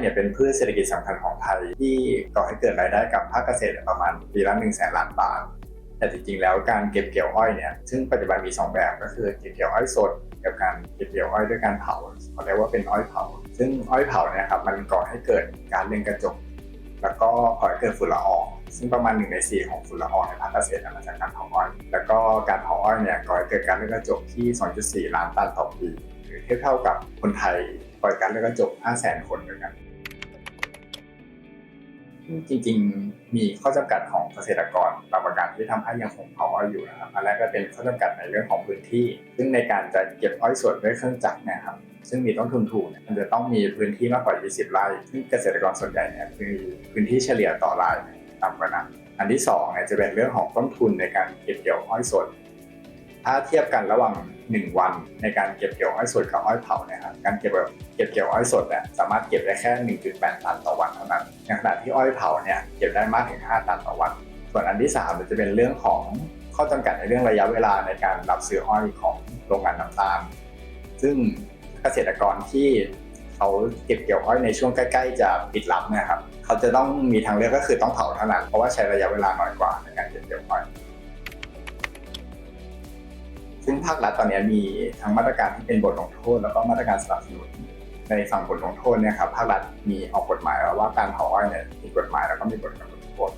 เนี่ยเป็นพืชเศรษฐกิจสำคัญของไทย ที่ก่อให้เกิดรายได้กับภาคเกษตรประมาณปีละ1นึ่งแสนล้านบาท แต่จริงๆแล้วการเก็บเกี่ยวอ้อยเนี่ยซึ่งปัจจุบันมี 2 แบบก็คือเก็บเกี่ยวอ้อยสดกับการเก็บเกี่ยวอ้อยด้วยการเผาเขาเรียกว่าเป็นอ้อยเผา ซึ่งอ้อยเผาเนี่ยครับมันก่อให้เกิดการเรือนกระจกแล้วก็ก่อให้เกิดฝุ่นละอองซึ่งประมาณหนึ่งในสี่ของฝุ่นละอองในภาคเกษตรมาจากการเผาอ้อย แล้วก็การเผาอ้อยเนี่ยก่อให้เกิดการเรือนกระจกที่ 2.4 ล้านตันต่อปี หรือเทียบเท่ากับคนไทยปล่อยการเรือนกระจก 500,000 คนด้วยกัน จริงๆ มีข้อจำกัดของเกษตรกรบางประการที่ทำให้ยังคงเผาอ้อยอยู่นะครับอันแรกก็เป็นข้อจำกัดในเรื่องของพื้นที่ ซึ่งในการจะเก็บอ้อยสดด้วยเครื่องจักรเนะครับ ซึ่งมีต้นทุนถูกเนี่ยมันจะต้องมีพื้นที่มากกว่า 20 ไร่ ซึ่งเกษตรกรส่วนใหญ่เนี่ยคือพื้นที่เฉลี่ยต่อไร่ต่ำกว่านั้นอันที่สองเนี่ยจะเป็นเรื่องของต้นทุนในการเก็บเกี่ยวอ้อยสด ถ้าเทียบกันระหว่าง 1 วันในการเก็บเกี่ยวอ้อยสดกับอ้อยเผาเนี่ยครับการเก็บเก็บเกี่ยวอ้อยสดเนี่ยสามารถเก็บได้แค่ 1.8 ตันต่อวันเท่านั้นในขณะที่อ้อยเผาเนี่ยเก็บได้มากถึง 5 ตันต่อวัน ส่วนอันที่3จะเป็นเรื่องของข้อจำกัดในเรื่องระยะเวลาในการรับซื้ออ้อยของโรงงานน้ำตาล ซึ่งเกษตรกรที่เขาเก็บเกี่ยวอ้อยในช่วงใกล้ ๆ จะปิดรับนะครับ เขาจะต้องมีทางเลือกก็คือต้องเผาเท่านั้นเพราะว่าใช้ระยะเวลาน้อยกว่าในการเก็บเกี่ยว ภาครัฐตอนนี้มีทั้งมาตรการที่เป็นบทลงโทษ แล้วก็มาตรการสนับสนุนในฝั่งบทลงโทษเนี่ยครับภาครัฐมีออกกฎหมายว่าการเผาอ้อยเนี่ยมีกฎหมายแล้วก็มีบทลงโทษ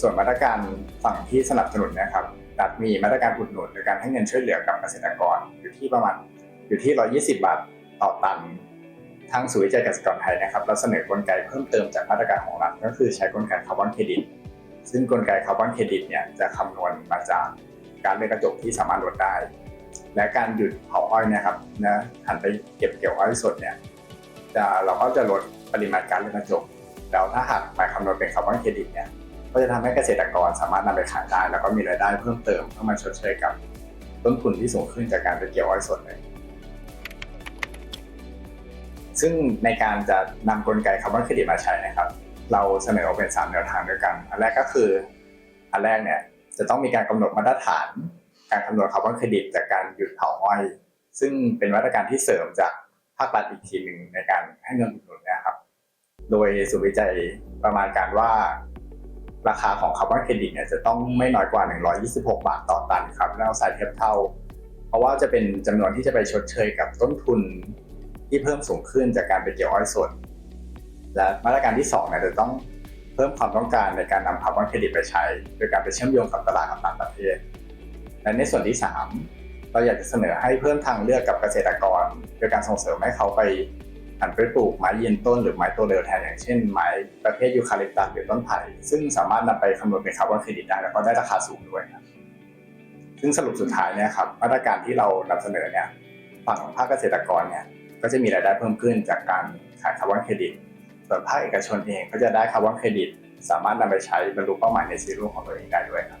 ส่วนมาตรการฝั่งที่สนับสนุนนะครับรัฐมีมาตรการอุดหนุนหรือการให้เงินช่วยเหลือกับเกษตรกรอยู่ที่ประมาณอยู่ที่ 120 บาทต่อตันทางศูนย์วิจัยเกษตรกรไทยนะครับเราเสนอกลไกเพิ่มเติมจากมาตรการของรัฐก็คือใช้กลไกคาร์บอนเครดิต ซึ่งกลไกคาร์บอนเครดิตเนี่ยจะคำนวณมาจากการเลือนกระจกที่สามารถลดได้ และการหยุดเผาอ้อยนะครับนะหันไปเก็บเกี่ยวอ้อยสดเนี่ยจะเราก็จะลดปริมาณการเลือนกระจกแล้วถ้าหากไปคำนวณเป็นคาร์บอนเครดิตเนี่ยก็จะทำให้เกษตรกรสามารถนำไปขายได้ แล้วก็มีรายได้เพิ่มเติมเพื่อมาชดเชยกับต้นทุนที่สูงขึ้นจากการไปเกี่ยวอ้อยสดเลยซึ่งในการจะนำกลไกคาร์บอนเครดิตมาใช้นะครับ เราเสนอออกเป็น3แนวทางด้วยกัน อันแรกก็คือ อันแรกเนี่ยจะต้องมีการกำหนดมาตรฐาน การคำนวณคาร์บอนเครดิตจากการหยุดเผาอ้อย ซึ่งเป็นมาตรการที่เสริมจากภาครัฐอีกทีหนึ่งในการให้เงินอุดหนุนนะครับ โดยศูนย์วิจัยประมาณการว่า ราคาของคาร์บอนเครดิตเนี่ยจะต้องไม่น้อยกว่า 126 บาทต่อตันครับแล้วใส่เทียบเท่า เพราะว่าจะเป็นจำนวนที่จะไปชดเชยกับต้นทุนที่เพิ่มสูงขึ้นจากการไปเกี่ยวอ้อยสดและมาตรการที่2เนี่ยจะต้องเพิ่มความต้องการในการนำคาร์บอนเครดิตไปใช้ โดยการไปเชื่อมโยงกับตลาดต่างประเทศ และในส่วนที่ 3 เราอยากจะเสนอให้เพิ่มทางเลือกกับเกษตรกร โดยการส่งเสริมให้เขาไปหันไปปลูกไม้ยืนต้นหรือไม้ตัวเร็วแทนอย่างเช่นไม้ประเภทยูคาลิปตัสหรือต้นไผ่ซึ่งสามารถนำไปคำนวณเป็นคาร์บอนเครดิตได้แล้วก็ได้ราคาสูงด้วยครับซึ่งสรุปสุดท้ายเนี่ยครับมาตรการที่เรานำเสนอเนี่ยฝั่งของภาคเกษตรกรเนี่ยก็จะมีรายได้เพิ่มขึ้นจากการขายคาร์บอนเครดิต ส่วนภาคเอกชนเองก็จะได้คาร์บอนเครดิต สามารถนำไปใช้บรรลุเป้าหมายในซีรีส์ของตัวเองได้ด้วยครับ